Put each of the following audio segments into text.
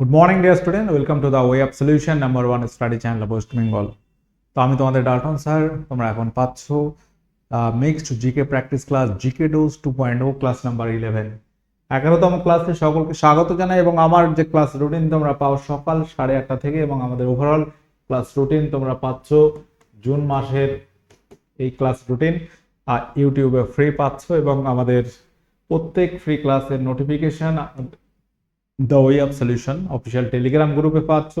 Good morning dear student welcome to the way of solution number one study channel West Bengal তো আমি তোমাদের Dalton sir তোমরা এখন পাচ্ছ mixed GK practice class GK dose two point O class number eleven এগারোতম ক্লাসে সকলকে স্বাগত জানাই এবং আমার যে ক্লাস রুটিন তোমরা পাও সকাল সাড়ে আটটা থেকে এবং আমাদের ওভারঅল ক্লাস রুটিন তোমরা পাচ্ছ জুন মাসের এই ক্লাস রুটিন আর ইউটিউবে ফ্রি পাচ্ছ এবং আমাদের প্রত্যেক ফ্রি ক্লাসের notification the way of solution official Telegram গ্রুপে পাচ্ছ।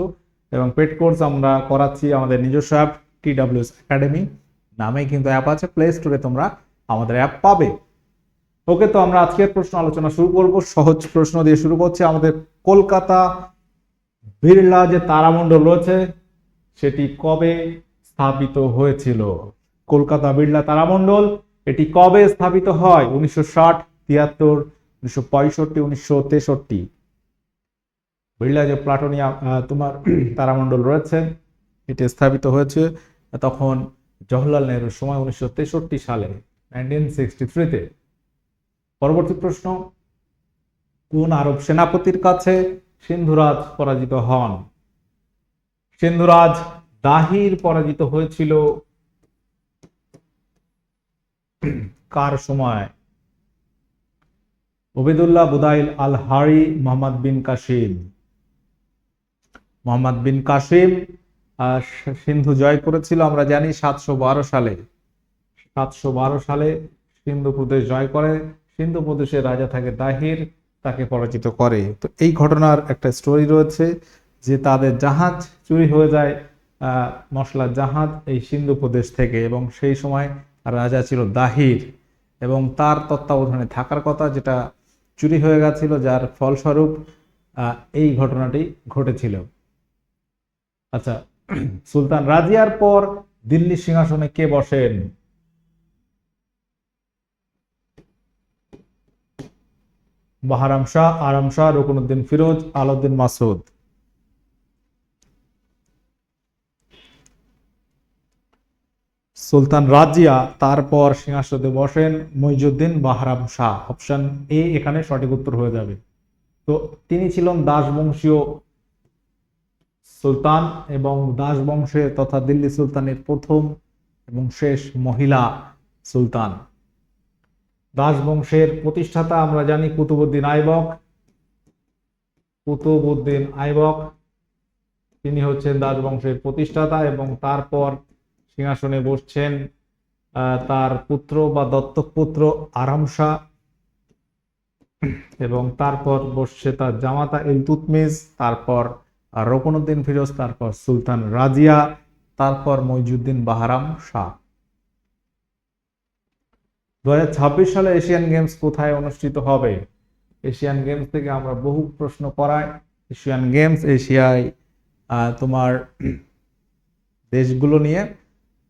এবং পেড কোর্স আমরা করাচ্ছি আমাদের নিজস্ব অ্যাপ টি ডাব্লিউএস একাডেমি নামে কিন্তু অ্যাপ আছে প্লে স্টোরে তোমরা আমাদের অ্যাপ পাবে। ওকে তো আমরা আজকের প্রশ্ন আলোচনা শুরু করব। সহজ প্রশ্ন দিয়ে শুরু করছি আমাদের কলকাতা বিড়লা যে তারামণ্ডল রয়েছে, সেটি কবে স্থাপিত হয়েছিল? কলকাতা বিড়লা তারামণ্ডল, এটি কবে স্থাপিত হয়? উনিশশো ষাট, তিয়াত্তর, উনিশশো পঁয়ষট্টি, উনিশশো তেষট্টি। বিড়লা যে প্লাটোনিয়াম তোমার তারামণ্ডল রয়েছে, এটি স্থাপিত হয়েছে তখন জওহরলাল নেহরুর সময় উনিশশো তেষট্টি সালে নাইনটিন সিক্সটি পরবর্তী প্রশ্ন, কোন আরব সেনাপতির কাছে সিন্ধুরাজ পরাজিত হন? সিন্ধুরাজ দাহির পরাজিত হয়েছিল কার সময়? ওবেদুল্লাহ বুদাইল আল হারি মোহাম্মদ বিন কাসিম। মোহাম্মদ বিন কাসিম সিন্ধু জয় করেছিল, আমরা জানি সাতশো বারো সালে। সাতশো বারো সালে সিন্ধু প্রদেশ জয় করে, সিন্ধু প্রদেশের রাজা থাকে দাহির তাকে পরাজিত করে। তো এই ঘটনার একটা স্টোরি রয়েছে যে তাদের জাহাজ চুরি হয়ে যায় মশলার জাহাজ এই সিন্ধু প্রদেশ থেকে এবং সেই সময় রাজা ছিল দাহির এবং তার তত্ত্বাবধানে থাকার কথা যেটা চুরি হয়ে গেছিল, যার ফলস্বরূপ এই ঘটনাটি ঘটেছিল। আচ্ছা সুলতান, রাজিয়ার পর দিল্লি সিংহাসনে কে বসেন? বাহারাম শাহ, আরাম শাহ রকুনুদ্দিন ফিরোজ, আলাউদ্দিন মাসুদ সুলতান, রাজিয়া তারপর সিংহাসনে বসেন মইজুদ্দিন বাহারাম শাহ। অপশন এ এখানে সঠিক উত্তর হয়ে যাবে। তো তিনি ছিলেন দাসবংশীয় সুলতান এবং দাস বংশে তথা দিল্লি সুলতানের প্রথম এবং শেষ মহিলা সুলতান। দাস বংশের প্রতিষ্ঠাতা আমরা জানি কুতুবুদ্দিন আইবক। কুতুবুদ্দিন আইবক, তিনি হচ্ছেন দাস বংশের প্রতিষ্ঠাতা এবং তারপর সিংহাসনে বসছেন তার পুত্র বা দত্তক পুত্র আরাম শাহ এবং তারপর বসছে তার জামাতা ইলতুতমিজ তারপর রকনুদ্দিন ফিরোজ, তারপর সুলতান রাজিয়া, তারপর মইজুদ্দিন বাহারাম শাহ। দু হাজার ছাব্বিশ সালে এশিয়ান গেমস কোথায় অনুষ্ঠিত হবে? এশিয়ান গেমস থেকে আমরা বহু প্রশ্ন করাই। এশিয়ান গেমস এশিয়ায় তোমার দেশগুলো নিয়ে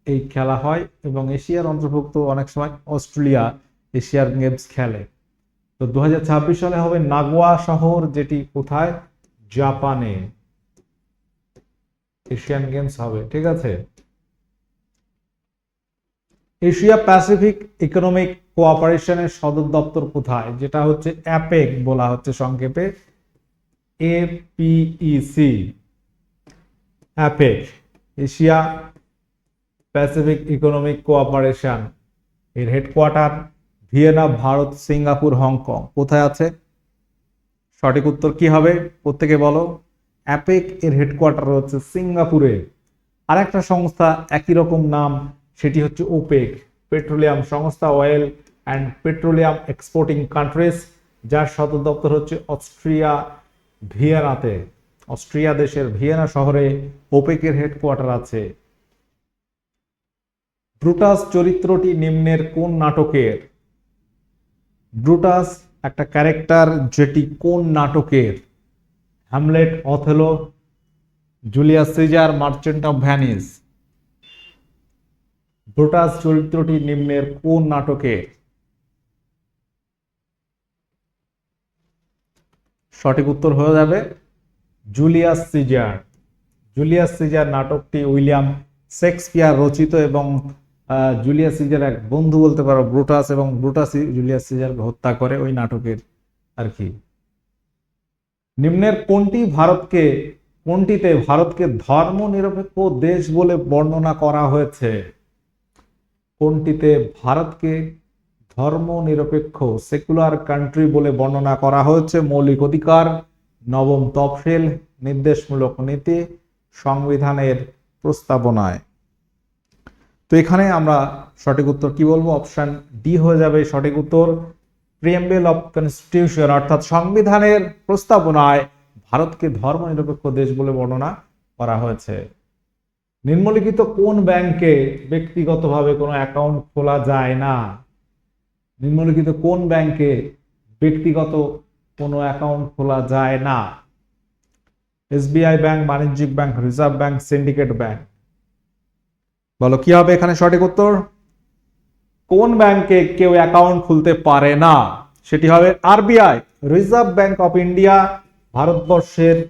এই খেলা হয় এবং এশিয়ার অন্তর্ভুক্ত অনেক সময় অস্ট্রেলিয়া এশিয়ার গেমস খেলে। তো দু হাজার ছাব্বিশ সালে হবে নাগোয়া শহর, যেটি কোথায়? জাপানে। এশিয়ান গেমস হবে, ঠিক আছে? এশিয়া প্যাসিফিক ইকোনমিক কোঅপারেশনের সদর দপ্তর কোথায়? যেটা হচ্ছে অ্যাপেক বলা হচ্ছে সংক্ষেপে। APEC APEC, Asia Pacific economic cooperation. এর headquarter, Vienna, Bharat, Singapore, Hong Kong. কোথায় আছে? সঠিক উত্তর কি হবে? প্রত্যেকে বলো। অ্যাপেক এর হেডকোয়ার্টার হচ্ছে সিঙ্গাপুরে। আর একটা সংস্থা একই রকম নাম, সেটি হচ্ছে ওপেক পেট্রোলিয়াম সংস্থা oil and petroleum exporting countries যার সদর দপ্তর হচ্ছে অস্ট্রিয়া ভিয়েনাতে। অস্ট্রিয়া দেশের ভিয়েনা শহরে ওপেকের হেডকোয়ার্টার আছে। ব্রুটাস চরিত্রটি নিম্নের কোন নাটকের? ব্রুটাস একটা ক্যারেক্টার যেটি কোন নাটকের? Hamlet Othello Julius Caesar Merchant of Venice Brutus চরিত্রটি নিম্নের কোন নাটকে? সঠিক উত্তর হয়ে যাবে জুলিয়াস সিজার জুলিয়াস সিজার নাটকটি উইলিয়াম শেক্সপিয়ার রচিত এবং জুলিয়াস সিজার এক বন্ধু বলতে পারো ব্রুটাস এবং ব্রুটাস জুলিয়াস সিজারকে হত্যা করে ওই নাটকের আর কি। নিম্নের কোনটি ভারতকে, কোনটিতে ভারতকে ধর্মনিরপেক্ষ দেশ বলে বর্ণনা করা হয়েছে? কোনটিতে ভারতকে ধর্মনিরপেক্ষ সেকুলার কান্ট্রি বলে বর্ণনা করা হয়েছে? মৌলিক অধিকার, নবম তফসিল, নির্দেশমূলক নীতি, সংবিধানের প্রস্তাবনায়। তো এখানে আমরা সঠিক উত্তর কি বলব? অপশন ডি হয়ে যাবে সঠিক উত্তর। প্রিয়েম্বেল অফ কনস্টিটিউশন অর্থাৎ সংবিধানের প্রস্তাবনায় ভারতকে ধর্মনিরপেক্ষ দেশ বলে বর্ণনা করা হয়েছে। নিম্নলিখিত কোন ব্যাংকে ব্যক্তিগতভাবে কোনো অ্যাকাউন্ট খোলা যায় না? নিম্নলিখিত কোন ব্যাংকে ব্যক্তিগত কোনো অ্যাকাউন্ট খোলা যায় না? এসবিআই ব্যাংক, বাণিজ্যিক bank, reserve bank, syndicate bank. বলো, কি হবে এখানে সঠিক উত্তর? কোন ব্যাংকে কেউ অ্যাকাউন্ট খুলতে পারে না? সেটি হবে RBI reserve bank of India ভারতবর্ষের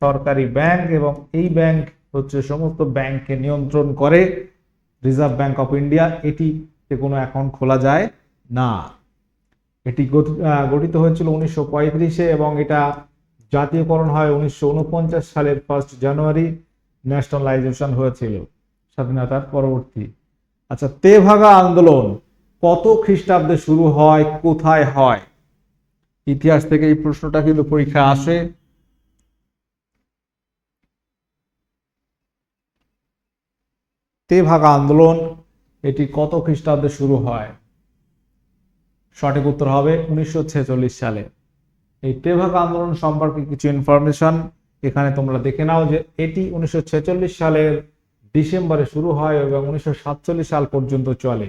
সরকারি ব্যাংক এবং এই ব্যাংক হচ্ছে সমস্ত ব্যাংককে নিয়ন্ত্রণ করে। রিজার্ভ ব্যাংক অফ ইন্ডিয়া এটিতে কোনো অ্যাকাউন্ট খোলা যায় না। এটি গঠি- গঠিত হয়েছিল উনিশশো পঁয়ত্রিশে এবং এটা জাতীয়করণ হয় উনিশশো উনপঞ্চাশ সালের ফার্স্ট জানুয়ারি ন্যাশনালাইজেশন হয়েছিল। স্বাধীনতার পরবর্তী আচ্ছা তেভাগা আন্দোলন কত খ্রিস্টাব্দে শুরু হয়, কোথায় হয়? ইতিহাস থেকে এই প্রশ্নটা কিন্তু পরীক্ষা আসে। তেভাগা আন্দোলন, এটি কত খ্রিস্টাব্দে শুরু হয়? সঠিক উত্তর হবে উনিশশো ছেচল্লিশ সালে। এই তেভাগা আন্দোলন সম্পর্কে কিছু ইনফরমেশন এখানে তোমরা দেখে নাও যে এটি উনিশশো ছেচল্লিশ সালের ডিসেম্বরে শুরু হয় এবং উনিশশো সাতচল্লিশ সাল পর্যন্ত চলে।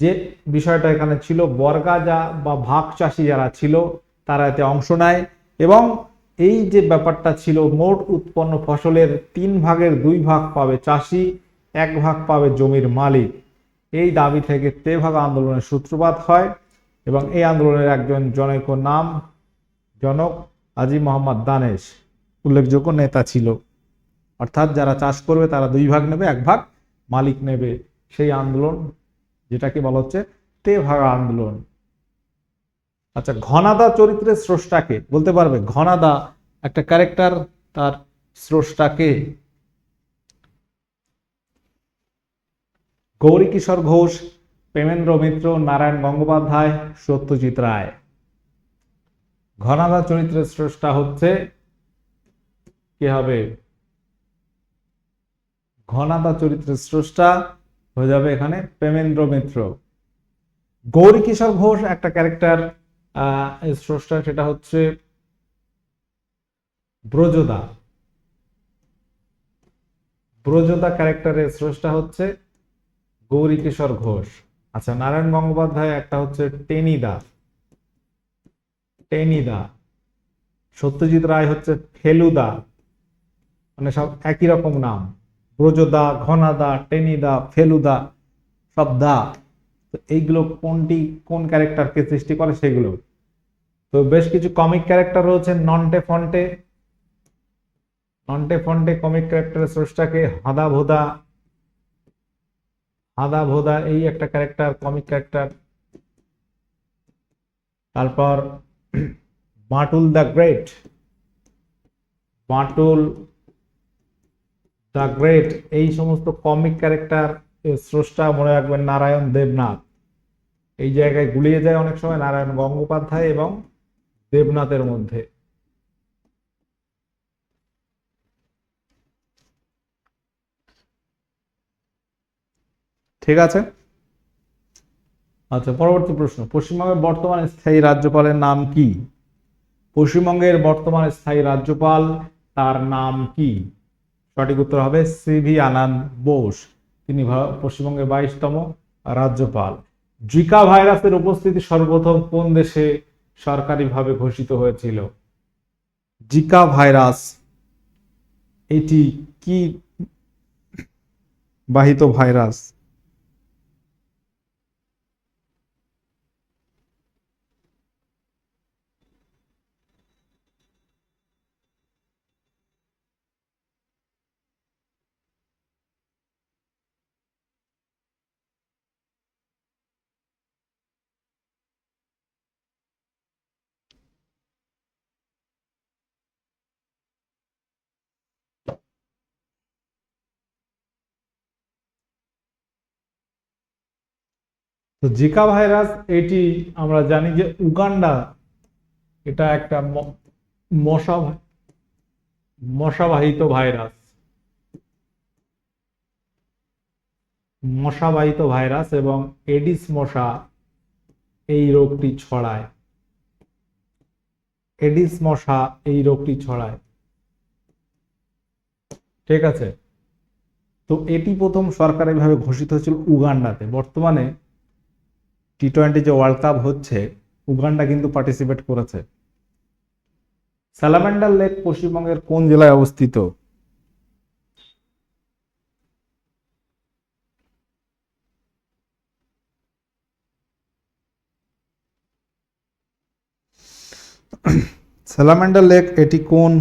যে বিষয়টা এখানে ছিল বর্গা যা বা ভাগ চাষি যারা ছিল, তারা এতে অংশ নেয় এবং এই যে ব্যাপারটা ছিল, মোট উৎপন্ন ফসলের তিন ভাগের দুই ভাগ পাবে চাষি, এক ভাগ পাবে জমির মালিক। এই দাবি থেকে তেভাগা আন্দোলনের সূত্রপাত হয় এবং এই আন্দোলনের একজন জনৈক নাম, জনক আজি মোহাম্মদ দানেশ, উল্লেখযোগ্য নেতা ছিল। অর্থাৎ যারা চাষ করবে তারা দুই ভাগ নেবে, এক ভাগ মালিক নেবে সেই আন্দোলন, যেটাকে বলা হচ্ছে তেভাগা আন্দোলন। আচ্ছা ঘনাদা চরিত্রের স্রষ্টাকে, বলতে পারবে, ঘনাদা একটা ক্যারেক্টার তার স্রষ্টাকে। গৌরী কিশোর ঘোষ, প্রেমেন্দ্র মিত্র, নারায়ণ গঙ্গোপাধ্যায়, সত্যজিৎ রায়। ঘনাদা চরিত্রের স্রষ্টা হচ্ছে কে হবে? ঘনাদা চরিত্রের স্রষ্টা হয়ে যাবে এখানে প্রেমেন্দ্র মিত্র গৌরী কিশোর ঘোষ একটা ক্যারেক্টার স্রষ্টা সেটা হচ্ছে ব্রজদা। ব্রজদা ক্যারেক্টারের স্রষ্টা হচ্ছে গৌরী কিশোর ঘোষ। আচ্ছা নারায়ণ গঙ্গোপাধ্যায় একটা হচ্ছে টেনিদা। টেনিদা। সত্যজিৎ রায় হচ্ছে ফেলুদা। মানে সব একই রকম নাম। ব্রজদা, ঘনাদা, টেনিদা, ফেলুদা সব দা তো এইগুলো কোনটি, কোন ক্যারেক্টারকে সৃষ্টি করে সেগুলো। তো বেশ কিছু কমিক ক্যারেক্টার রয়েছে, নন্টে ফন্টে। নন্টে ফন্টে কমিক ক্যারেক্টারের স্রষ্টাকে হাদা ভোদা। হাদা ভোদা এই একটা ক্যারেক্টার কমিক ক্যারেক্টার তারপর Batul the great. Batul the great এই সমস্ত কমিক ক্যারেক্টার স্রষ্টা মনে রাখবেন নারায়ণ দেবনাথ। এই জায়গায় গুলিয়ে যায় অনেক সময় নারায়ণ গঙ্গোপাধ্যায় এবং দেবনাথের মধ্যে। ঠিক আছে? আচ্ছা পরবর্তী প্রশ্ন। পশ্চিমবঙ্গের বর্তমান স্থায়ী রাজ্যপালের নাম কি? পশ্চিমবঙ্গের বর্তমান স্থায়ী রাজ্যপাল তার নাম কি? সঠিক উত্তর হবে সিভি আনন্দ বোস। তিনি পশ্চিমবঙ্গের বাইশতম রাজ্যপাল। জিকা ভাইরাসের উপস্থিতি সর্বপ্রথম কোন দেশে সরকারিভাবে ঘোষিত হয়েছিল? Zika virus. এটি কি বাহিত ভাইরাস? তো জিকা ভাইরাস, এটি আমরা জানি যে উগান্ডা, এটা একটা মশা মশাবাহিত ভাইরাস। মশাবাহিত ভাইরাস এবং এডিস মশা এই রোগটি ছড়ায়। এডিস মশা এই রোগটি ছড়ায়। ঠিক আছে? তো এটি প্রথম সরকারিভাবে ঘোষিত হয়েছিল উগান্ডাতে। বর্তমানে টি টোয়েন্টি যে ওয়ার্ল্ড কাপ হচ্ছে, উগান্ডা কিন্তু পার্টিসিপেট করেছে। স্যালামেন্ডার লেক পশ্চিমবঙ্গের কোন জেলায় অবস্থিত? স্যালামেন্ডার লেক এটি কোন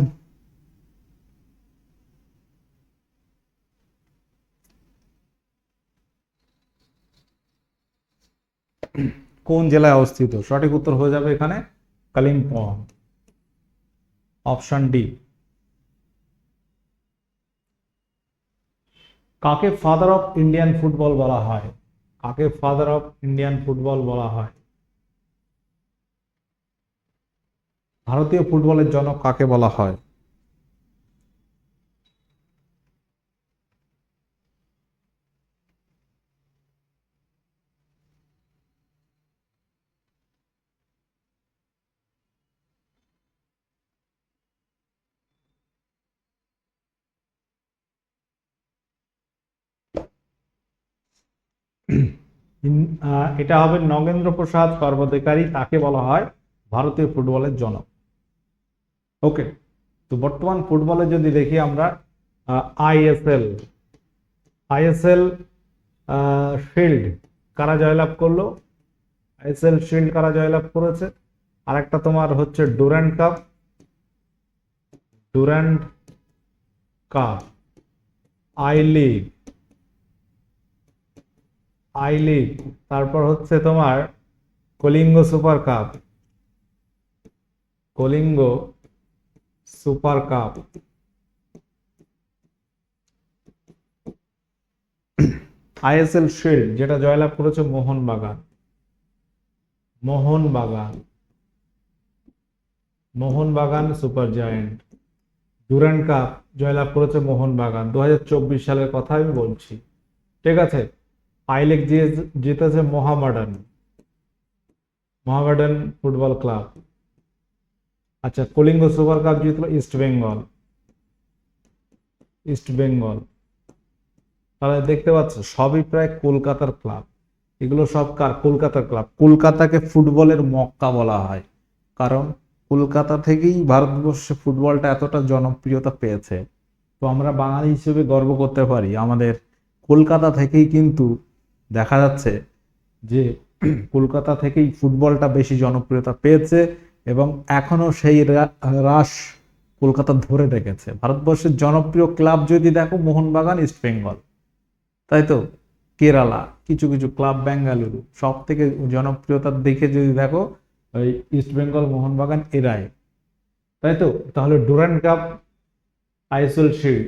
কোন জেলায় অবস্থিত? সঠিক উত্তর হয়ে যাবে এখানে কালিম্পং। অপশন ডি কাকে ফাদার অফ ইন্ডিয়ান ফুটবল বলা হয়? কাকে ফাদার অফ ইন্ডিয়ান ফুটবল বলা হয়? ভারতীয় ফুটবলের জনক কাকে বলা হয়? এটা হবে নগেন্দ্র প্রসাদ সর্বাধিকারী, তাকে বলা হয় ভারতীয় ফুটবলের জনক। ওকে, তো বর্তমান ফুটবলে যদি দেখি আমরা আইএসএল আইএসএল শিল্ড কারা জয়লাভ করল? আইএসএল শিল্ড কারা জয়লাভ করেছে? আর একটা তোমার হচ্ছে Durand cup. Durand cup, I League. I League তারপর হচ্ছে তোমার Kalinga super cup. Kalinga super cup. ISL shield, যেটা জয়লাভ করেছে Mohun Bagan. Mohun Bagan. Mohun Bagan super giant. Durand cup জয়লাভ করেছে মোহনবাগান। দু হাজার চব্বিশ সালের কথা আমি বলছি। ঠিক আছে? আই লিগ জিতে- জিতেছে মোহামেডান। Mohammedan football club. আচ্ছা কলিঙ্গ সুপার কাপ জিতলো ইস্ট বেঙ্গল। East Bengal. তাহলে দেখতে পাচ্ছ, সবই প্রায় কলকাতার ক্লাব। এগুলো সব কার কলকাতার ক্লাব। কলকাতাকে ফুটবলের মক্কা বলা হয়। কারণ কলকাতা থেকেই ভারতবর্ষে ফুটবলটা এতটা জনপ্রিয়তা পেয়েছে। তো আমরা বাঙালি হিসেবে গর্ব করতে পারি। আমাদের কলকাতা থেকেই কিন্তু দেখা যাচ্ছে যে কলকাতা থেকেই ফুটবলটা বেশি জনপ্রিয়তা পেয়েছে এবং এখনও সেই হ্রাস কলকাতা ধরে রেখেছে। ভারতবর্ষের জনপ্রিয় ক্লাব যদি দেখো, মোহনবাগান, ইস্ট বেঙ্গল। তাই তো? কেরালা, কিছু কিছু ক্লাব বেঙ্গালুরু। সব থেকে জনপ্রিয়তার দিকে যদি দেখো, ওই ইস্ট বেঙ্গল, মোহনবাগান, এরাই। তাই তো? তাহলে Durand cup, ISL shield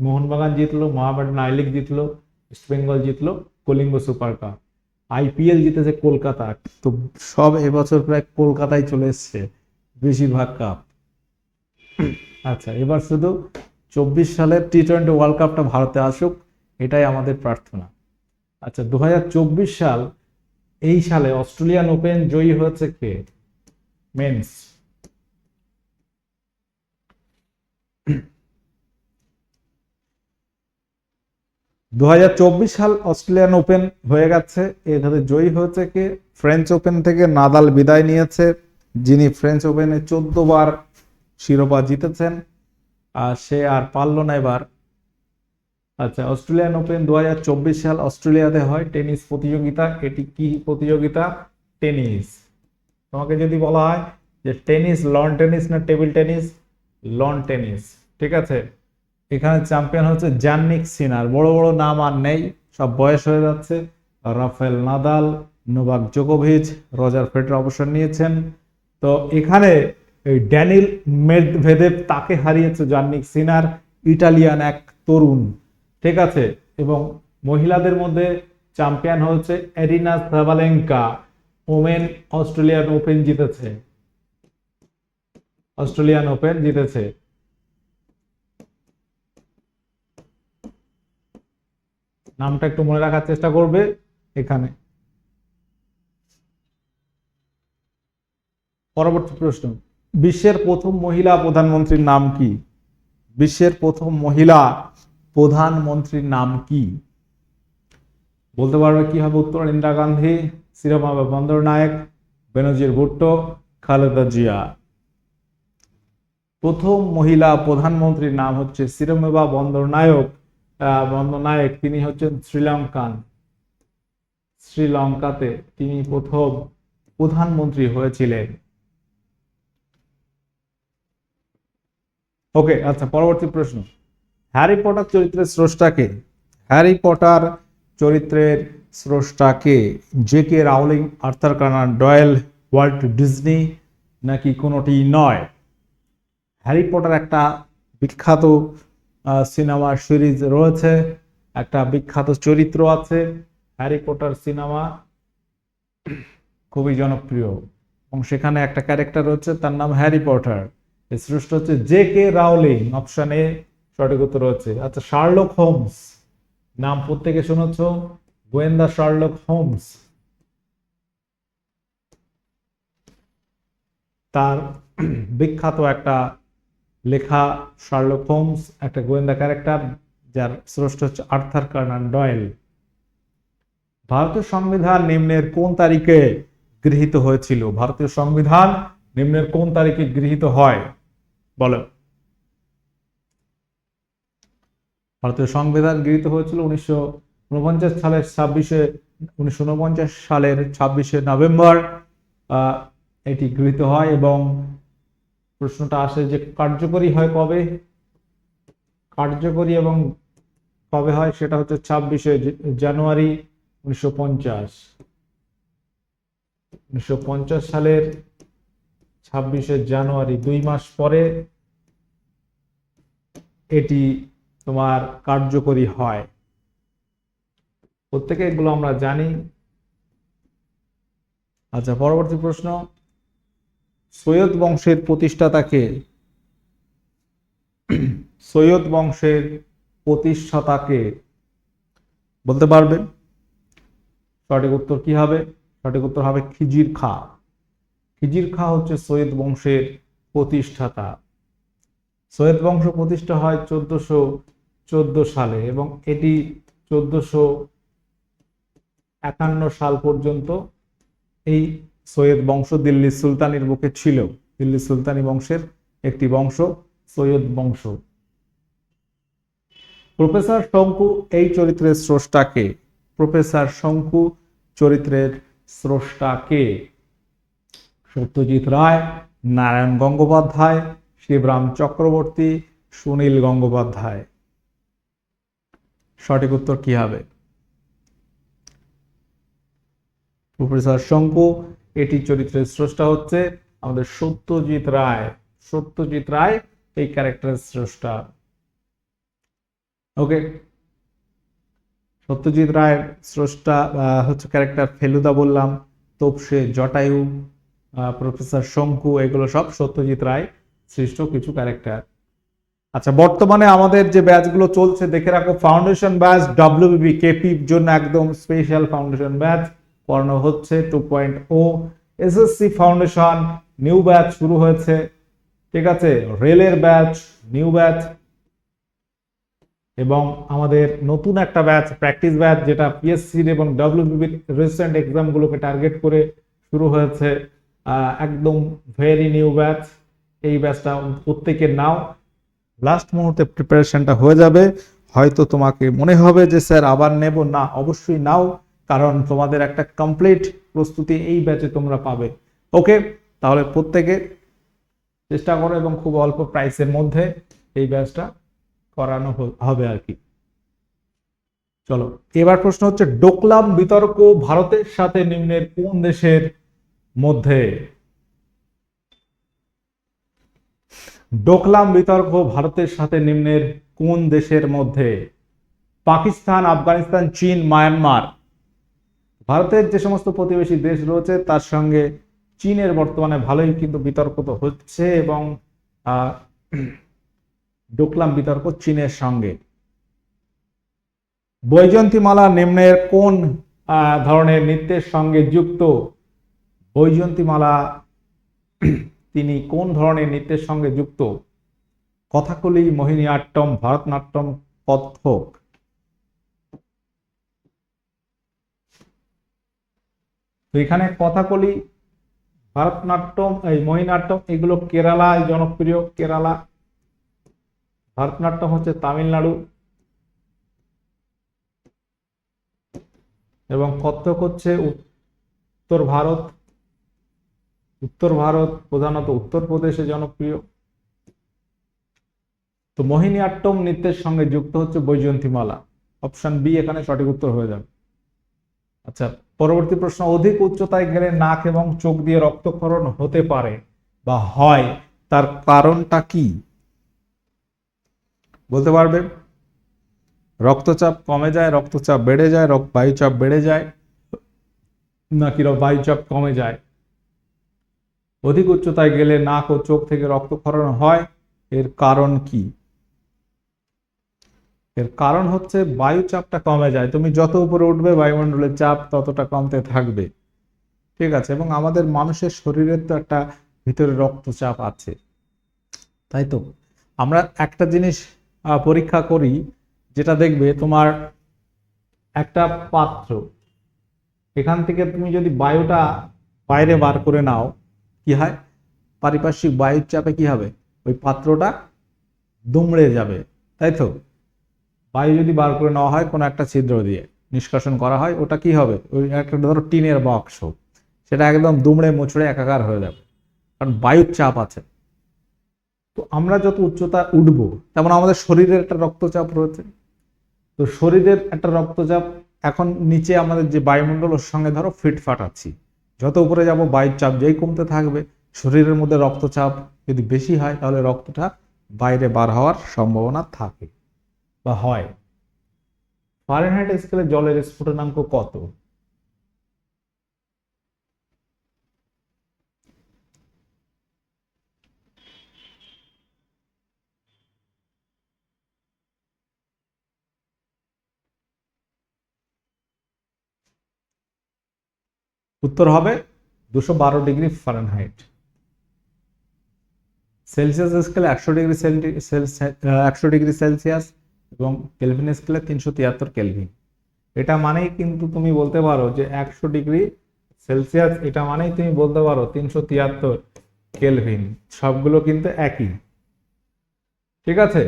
Mohun Bagan জিতলো মহামেডান আই লিগ জিতলো, ইস্ট বেঙ্গল জিতলো। কলিঙ্গ সুপার কাপ, আইপিএল জিতেছে কলকাতা, তো সব এবছর প্রায় কলকাতায় চলে এসছে বেশিরভাগ কাপ। আচ্ছা এবার শুধু চব্বিশ সালের টি টোয়েন্টি ওয়ার্ল্ড কাপটা ভারতে আসুক, এটাই আমাদের প্রার্থনা। আচ্ছা দু হাজার চব্বিশ সাল, এই সালে অস্ট্রেলিয়ান ওপেন জয়ী হয়েছে কে? মেন্স। দু হাজার চব্বিশ সাল অস্ট্রেলিয়ান ওপেন হয়ে গেছে। এখানে জয়ী হয়েছে কে? ফ্রেঞ্চ ওপেন থেকে নাদাল বিদায় নিয়েছে, যিনি ফ্রেঞ্চ ওপেনে বার শিরোপা জিতেছেন, আর সে আর পারল না এবার। আচ্ছা অস্ট্রেলিয়ান ওপেন দু হাজার চব্বিশ সাল অস্ট্রেলিয়াতে হয়। টেনিস প্রতিযোগিতা, এটি কি প্রতিযোগিতা? টেনিস। তোমাকে যদি বলা হয় যে টেনিস, লন টেনিস না টেবিল টেনিস? লন টেনিস, ঠিক আছে? এখানে চ্যাম্পিয়ন হচ্ছে জান্নিক সিনার। বড় বড় নাম আর নেই, সব বয়স হয়ে যাচ্ছে। রাফেল নাদাল, নোভাক জোকোভিচ, রজার ফেডার অবসর নিয়েছেন। তো এখানে এই ড্যানিল মেদভেদেব তাকে হারিয়েছে জার্নিক সিনার, ইটালিয়ান এক তরুণ। ঠিক আছে? এবং মহিলাদের মধ্যে চ্যাম্পিয়ন হচ্ছে Aryna Sabalenka women Australian open জিতেছে। অস্ট্রেলিয়ান ওপেন জিতেছে। নামটা একটু মনে রাখার চেষ্টা করবে এখানে। পরবর্তী প্রশ্ন, বিশ্বের প্রথম মহিলা প্রধানমন্ত্রীর নাম কি? বিশ্বের প্রথম মহিলা প্রধানমন্ত্রীর নাম কি? বলতে পারবে কি হবে উত্তর? ইন্দিরা গান্ধী শ্রীরামা বন্দরনায়ক বেনজির ভুট্টো, খালেদা জিয়া। প্রথম মহিলা প্রধানমন্ত্রীর নাম হচ্ছে শ্রীরামা বন্দরনায়ক আহ, বন্দরনায়ক তিনি হচ্ছেন শ্রীলঙ্কান। শ্রীলঙ্কাতে তিনি প্রথম প্রধানমন্ত্রী হয়েছিলেন। ওকে আচ্ছা পরবর্তী প্রশ্ন। হ্যারি পটার চরিত্রের স্রষ্টাকে হ্যারি পটার চরিত্রের স্রষ্টাকে J K Rowling Arthur Conan Doyle Walt Disney নাকি কোনোটি নয়? হ্যারি পটার একটা বিখ্যাত সিনেমা সিরিজ রয়েছে, একটা বিখ্যাত চরিত্র আছে, হ্যারি পটার সিনেমা, খুবই জনপ্রিয়। এবং সেখানে একটা ক্যারেক্টার রয়েছে, তার নাম হ্যারি পটার। এর সৃষ্ট হচ্ছে J K Rowling, option A সঠিক উত্তর রয়েছে আচ্ছা শার্লক হোমস, নাম প্রত্যেকে শুনেছ? গোয়েন্দা শার্লক হোমস। তার বিখ্যাত একটা লেখা শার্লক হোমস, একটা গোয়েন্দা ক্যারেক্টার, যার স্রষ্ট হচ্ছে আর্থার কার্নান ডয়েল। ভারতীয় সংবিধান নিম্নের কোন তারিখে গৃহীত হয়েছিল? ভারতীয় সংবিধান নিম্নের কোন তারিখে গৃহীত হয়? বলো। ভারতীয় সংবিধান গৃহীত হয়েছিল উনিশশো উনপঞ্চাশ সালের ছাব্বিশে, উনিশশো উনপঞ্চাশ সালের ছাব্বিশে নভেম্বর। এটি গৃহীত হয় এবং প্রশ্নটা আসে যে কার্যকরী হয় কবে? কার্যকরী এবং কবে হয় সেটা হচ্ছে ছাব্বিশে জানুয়ারি উনিশশো পঞ্চাশ। উনিশশো পঞ্চাশ সালের ছাব্বিশে জানুয়ারি, দুই মাস পরে এটি তোমার কার্যকরী হয়। প্রত্যেকে এগুলো আমরা জানি। আচ্ছা পরবর্তী প্রশ্ন। সৈয়দ বংশের প্রতিষ্ঠাতাকে সৈয়দ বংশের প্রতিষ্ঠাতাকে বলতে পারবেন? সঠিক উত্তর কি হবে? সঠিক উত্তর হবে খিজির খা। খিজির খা হচ্ছে সৈয়দ বংশের প্রতিষ্ঠাতা। সৈয়দ বংশ প্রতিষ্ঠা হয় চোদ্দশো চোদ্দ সালে এবং এটি চোদ্দশো একান্ন সাল পর্যন্ত এই সৈয়দ বংশ দিল্লি সুলতানির বুকে ছিল। দিল্লি সুলতানি বংশের একটি বংশ, সৈয়দ বংশ। প্রফেসর শঙ্কু এই চরিত্রের স্রষ্টাকে প্রফেসর শঙ্কু চরিত্রের স্রষ্টাকে সত্যজিৎ রায়, নারায়ণ গঙ্গোপাধ্যায়, শিবরাম চক্রবর্তী, সুনীল গঙ্গোপাধ্যায়। সঠিক উত্তর কি হবে? প্রফেসর শঙ্কু এটি চরিত্রের স্রষ্টা হচ্ছে আমাদের সত্যজিৎ রায়। সত্যজিৎ রায় এই ক্যারেক্টারের স্রষ্টা। ওকে সত্যজিৎ রায়ের স্রষ্টা হচ্ছে ক্যারেক্টার ফেলুদা বললাম, তোপসে জটায়ু প্রফেসর শঙ্কু, এগুলো সব সত্যজিৎ রায় সৃষ্ট কিছু ক্যারেক্টার আচ্ছা বর্তমানে আমাদের যে ব্যাচগুলো চলছে, দেখে রাখো ফাউন্ডেশন ব্যাচ ডাব্লিউবিবি কেপির জন্য একদম স্পেশাল ফাউন্ডেশন ব্যাচ পড়ানো হচ্ছে two point O SSC foundation new batch শুরু হয়েছে। ঠিক আছে? রেলের ব্যাচ নিউ ব্যাচ এবং আমাদের নতুন একটা ব্যাচ প্র্যাকটিস ব্যাচ যেটা পিএসসি এবং ডাব্লিউবিবির রিসেন্ট এক্সামগুলোকে টার্গেট করে শুরু হয়েছে। একদম ভেরি নিউ ব্যাচ এই ব্যাচটা প্রত্যেকের নাও। লাস্ট মুহূর্তে প্রিপারেশনটা হয়ে যাবে। হয়তো তোমাকে মনে হবে যে, স্যার, আবার নেব? না, অবশ্যই নাও। কারণ তোমাদের একটা কমপ্লিট প্রস্তুতি এই ব্যাচে তোমরা পাবে। ওকে তাহলে প্রত্যেকে চেষ্টা করো এবং খুব অল্প প্রাইসের মধ্যে এই ব্যাচটা করানো হবে আর কি। চলো, এবার প্রশ্ন হচ্ছে, ডোকলাম বিতর্ক ভারতের সাথে নিম্নের কোন দেশের মধ্যে? ডোকলাম বিতর্ক ভারতের সাথে নিম্নের কোন দেশের মধ্যে? পাকিস্তান, আফগানিস্তান, চীন, মায়ানমার। ভারতের যে সমস্ত প্রতিবেশী দেশ রয়েছে, তার সঙ্গে চীনের বর্তমানে ভালোই কিন্তু বিতর্ক তো হচ্ছে এবং ডোকলাম বিতর্ক চীনের সঙ্গে। বৈজয়ন্তীমালা নিম্নের কোন ধরনের নৃত্যের সঙ্গে যুক্ত? বৈজয়ন্তীমালা তিনি কোন ধরনের নৃত্যের সঙ্গে যুক্ত? কথাকলি মোহিনীআট্টম ভারতনাট্যম কত্থক তো এখানে কথাকলি, ভারতনাট্যম, এই মোহিনীআট্টম এগুলো কেরালায় জনপ্রিয়। কেরালা, ভারতনাট্যম হচ্ছে তামিলনাড়ু। এবং কত্থক হচ্ছে উত্তর ভারত। উত্তর ভারত প্রধানত উত্তরপ্রদেশে জনপ্রিয়। তো মোহিনীআট্টম নৃত্যের সঙ্গে যুক্ত হচ্ছে বৈজয়ন্তীমালা। অপশন বি এখানে সঠিক উত্তর হয়ে যাবে। আচ্ছা পরবর্তী প্রশ্ন, অধিক উচ্চতায় গেলে নাক এবং চোখ দিয়ে রক্তক্ষরণ হতে পারে বা হয়, তার কারণটা কি? বলতে পারবে রক্তচাপ কমে যায়, রক্তচাপ বেড়ে যায় বায়ুচাপ বেড়ে যায়, নাকি বায়ুচাপ কমে যায়? অধিক উচ্চতায় গেলে নাক ও চোখ থেকে রক্তক্ষরণ হয়, এর কারণ কি? এর কারণ হচ্ছে বায়ু চাপটা কমে যায়। তুমি যত উপরে উঠবে বায়ুমণ্ডলের চাপ ততটা কমতে থাকবে। ঠিক আছে? এবং আমাদের মানুষের শরীরের তো একটা ভিতরে রক্তচাপ আছে। তাই তো? আমরা একটা জিনিস পরীক্ষা করি, যেটা দেখবে তোমার একটা পাত্র, এখান থেকে তুমি যদি বায়ুটা বাইরে বার করে নাও, কি হয়? পারিপার্শ্বিক বায়ুর চাপে কি হবে? ওই পাত্রটা দুমড়ে যাবে। তাই তো? বায়ু যদি বার করে নেওয়া হয়, কোনো একটা ছিদ্র দিয়ে নিষ্কাশন করা হয়, ওটা কি হবে? ওই একটা ধরো টিনের বাক্স, সেটা একদম দুমড়ে মুচড়ে একাকার হয়ে যাবে। কারণ বায়ুর চাপ আছে। তো আমরা যত উচ্চতা উঠব, তেমন আমাদের শরীরের একটা রক্তচাপ রয়েছে। তো শরীরের একটা রক্তচাপ, এখন নিচে আমাদের যে বায়ুমণ্ডল, ওর সঙ্গে ধরো ফিটফাট আছি যত উপরে যাব, বায়ুর চাপ যেই কমতে থাকবে, শরীরের মধ্যে রক্তচাপ যদি বেশি হয়, তাহলে রক্তটা বাইরে বার হওয়ার সম্ভাবনা থাকে। বা হয়? ফারেনহাইট স্কেলে জলের স্ফুটনাঙ্ক কত? উত্তর হবে দুশো বারো ডিগ্রি ফারেনহাইট সেলসিয়াস স্কেলে একশো ডিগ্রি একশো ডিগ্রি সেলসিয়াস এবং কেলভিন স্কেলে তিনশো তিয়াত্তর কেলভিন এটা মানেই কিন্তু তুমি বলতে পারো যে একশো ডিগ্রি সেলসিয়াস, এটা মানেই তুমি বলতে পারো তিনশো তিয়াত্তর কেলভিন সবগুলো কিন্তু একই। ঠিক আছে?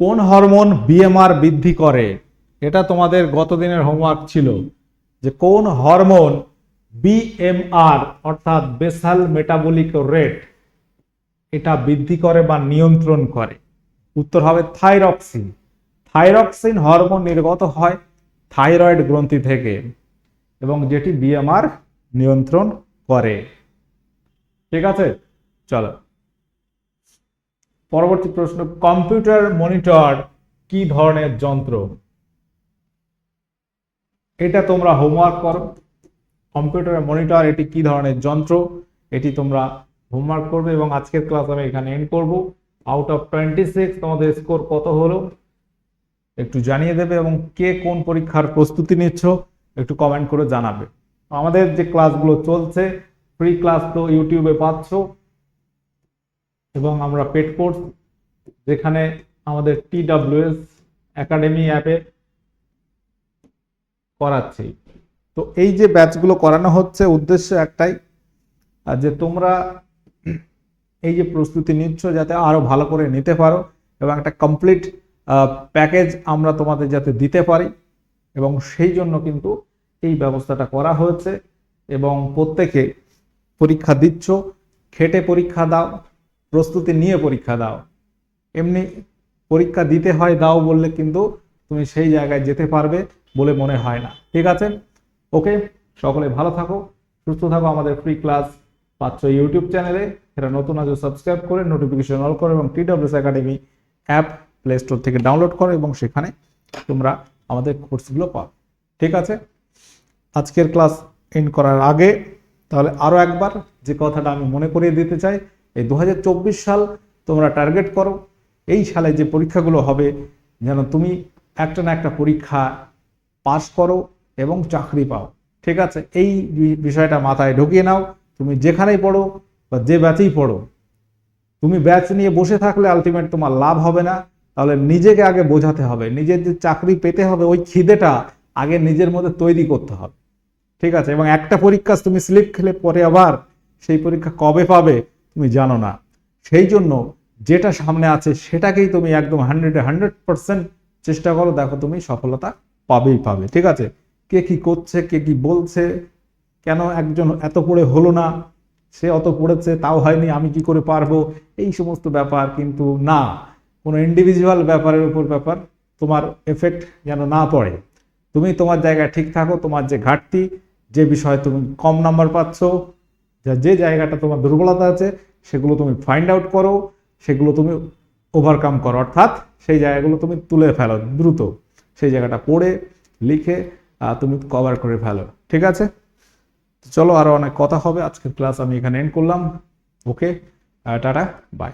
কোন হরমোন বিএমআর বৃদ্ধি করে? এটা তোমাদের গত দিনের হোমওয়ার্ক ছিল যে কোন হরমোন বিএমআর অর্থাৎ বেসাল মেটাবলিক রেট এটা বৃদ্ধি করে বা নিয়ন্ত্রণ করে। উত্তর হবে থাইরক্সিন। থাইরক্সিন হরমোন নির্গত হয় থাইরয়েড গ্রন্থি থেকে এবং যেটি বিএমআর নিয়ন্ত্রণ করে। ঠিক আছে? চলো। পরবর্তী প্রশ্ন, কম্পিউটার মনিটর কি ধরনের যন্ত্র? এটা তোমরা হোমওয়ার্ক করো। কম্পিউটার মনিটর এটি কি ধরনের যন্ত্র? এটি তোমরা হোমওয়ার্ক করবে এবং আজকের ক্লাস আমি এখানে এন্ড করব। আউট অফ টোয়েন্টি সিক্স তোমাদের স্কোর কত হলো? একটু জানিয়ে দেবে এবং কে কোন পরীক্ষার প্রস্তুতি নিচ্ছ, একটু কমেন্ট করে জানাবে। আমাদের যে ক্লাসগুলো চলছে ফ্রি ক্লাস তো ইউটিউবে পাচ্ছ, এবং আমরা পেড কোর্স যেখানে আমাদের টি ডাব্লিউএস একাডেমি অ্যাপে করাচ্ছি। তো এই যে ব্যাচগুলো করানো হচ্ছে, উদ্দেশ্য একটাই, যে তোমরা এই যে প্রস্তুতি নিচ্ছ যাতে আরও ভালো করে নিতে পারো এবং একটা কমপ্লিট প্যাকেজ আমরা তোমাদের যাতে দিতে পারি এবং সেই জন্য কিন্তু এই ব্যবস্থাটা করা হয়েছে এবং প্রত্যেকে পরীক্ষা দিচ্ছ, খেটে পরীক্ষা দাও, প্রস্তুতি নিয়ে পরীক্ষা দাও। এমনি পরীক্ষা দিতে হয় দাও বললে কিন্তু তুমি সেই জায়গায় যেতে পারবে বলে মনে হয় না। ঠিক আছে? ওকে সকলে ভালো থাকো, সুস্থ থাকো আমাদের ফ্রি ক্লাস পাচ্ছ ইউটিউব চ্যানেলে এটা নতুন আছে সাবস্ক্রাইব করে নোটিফিকেশন অল করো এবং TWS academy app play store থেকে ডাউনলোড করো এবং সেখানে তোমরা আমাদের কোর্সগুলো পাও। ঠিক আছে? আজকের ক্লাস এন্ড করার আগে তাহলে আরও একবার যে কথাটা আমি মনে করিয়ে দিতে চাই, এই দু হাজার চব্বিশ সাল তোমরা টার্গেট করো। এই সালে যে পরীক্ষাগুলো হবে, যেন তুমি একটা না একটা পরীক্ষা পাশ করো এবং চাকরি পাও। ঠিক আছে? এই বিষয়টা মাথায় ঢুকিয়ে নাও। তুমি যেখানেই পড়ো বা যে ব্যাচেই পড়ো, তুমি ব্যাচ নিয়ে বসে থাকলে আলটিমেট তোমার লাভ হবে না। তাহলে নিজেকে আগে বোঝাতে হবে, নিজের যে চাকরি পেতে হবে ওই খিদেটা আগে নিজের মধ্যে তৈরি করতে হবে। ঠিক আছে? এবং একটা পরীক্ষা তুমি স্লিপ খেলে পরে আবার সেই পরীক্ষা কবে পাবে তুমি জানো না। সেই জন্য যেটা সামনে আছে সেটাকেই তুমি একদম হান্ড্রেডে হান্ড্রেড পার্সেন্ট চেষ্টা করো, দেখো তুমি সফলতা পাবেই পাবে। ঠিক আছে? কে কি করছে, কে কি বলছে, কেন একজন এত পড়ে হলো না সে অত পড়েছে, তাও হয়নি, আমি কি করে পারব? এই সমস্ত ব্যাপার কিন্তু না। কোনো ইন্ডিভিজুয়াল ব্যাপারের উপর ব্যাপার তোমার এফেক্ট যেন না পড়ে। তুমি তোমার জায়গায় ঠিক থাকো, তোমার যে ঘাটতি, যে বিষয়ে তুমি কম নাম্বার পাচ্ছ, যা- যে জায়গাটা তোমার দুর্বলতা আছে, সেগুলো তুমি ফাইন্ড আউট করো, সেগুলো তুমি ওভারকাম করো। অর্থাৎ সেই জায়গাগুলো তুমি তুলে ফেলো, দ্রুত। সেই জায়গাটা পড়ে, লিখে তুমি কভার করে ফেলো। ঠিক আছে? চলো আরও অনেক কথা হবে। আজকের ক্লাস আমি এখানে এন্ড করলাম। ওকে টাটা বাই